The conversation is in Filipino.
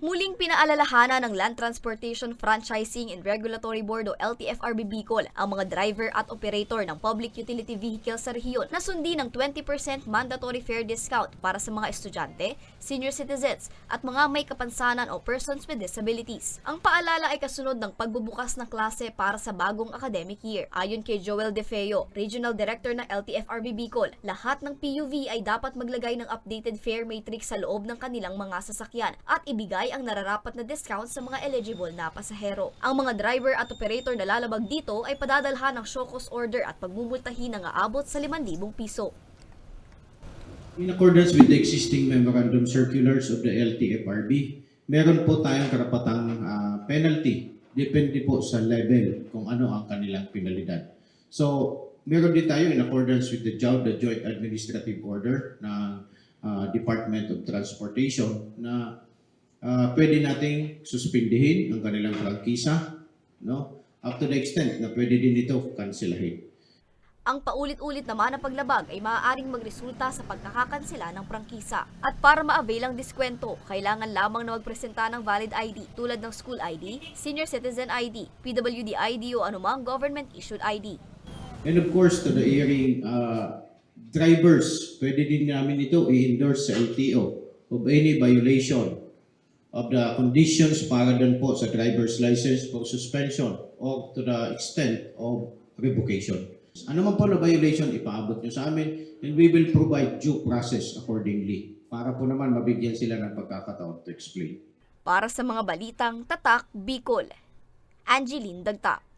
Muling pinaalalahanan ng Land Transportation Franchising and Regulatory Board o LTFRB Bicol ang mga driver at operator ng public utility vehicle sa rehiyon na sundin ng 20% mandatory fare discount para sa mga estudyante, senior citizens at mga may kapansanan o persons with disabilities. Ang paalala ay kasunod ng pagbubukas ng klase para sa bagong academic year. Ayon kay Joel De Feo, Regional Director ng LTFRB Bicol, lahat ng PUV ay dapat maglagay ng updated fare matrix sa loob ng kanilang mga sasakyan at ibigay ang nararapat na discount sa mga eligible na pasahero. Ang mga driver at operator na lalabag dito ay padadalhan ng show cause order at pagmumultahin ng aabot sa 5,000 piso. In accordance with the existing memorandum circulars of the LTFRB, meron po tayong karapatang ah, penalty. Depende po sa level kung ano ang kanilang penalidad. So, meron din tayo in accordance with the JOUD, the Joint Administrative Order ng ah, Department of Transportation na ah, pwede nating suspindihin ang kanilang prangkisa no? up to the extent na pwede din ito kanselahin. Ang paulit-ulit naman na paglabag ay maaaring magresulta sa pagkakakansela ng prangkisa. At para ma-avail ang diskwento, kailangan lamang na magpresenta ng valid ID tulad ng school ID, senior citizen ID, PWD ID o anumang government-issued ID. And of course, to the hearing uh, drivers, pwede din namin ito i-endorse sa LTO of any violation of the conditions para doon po sa driver's license for suspension or to the extent of revocation. Ano man po na violation, ipaabot nyo sa amin and we will provide due process accordingly para po naman mabigyan sila ng pagkakataon to explain. Para sa mga balitang Tatak Bicol, Angeline Dagta.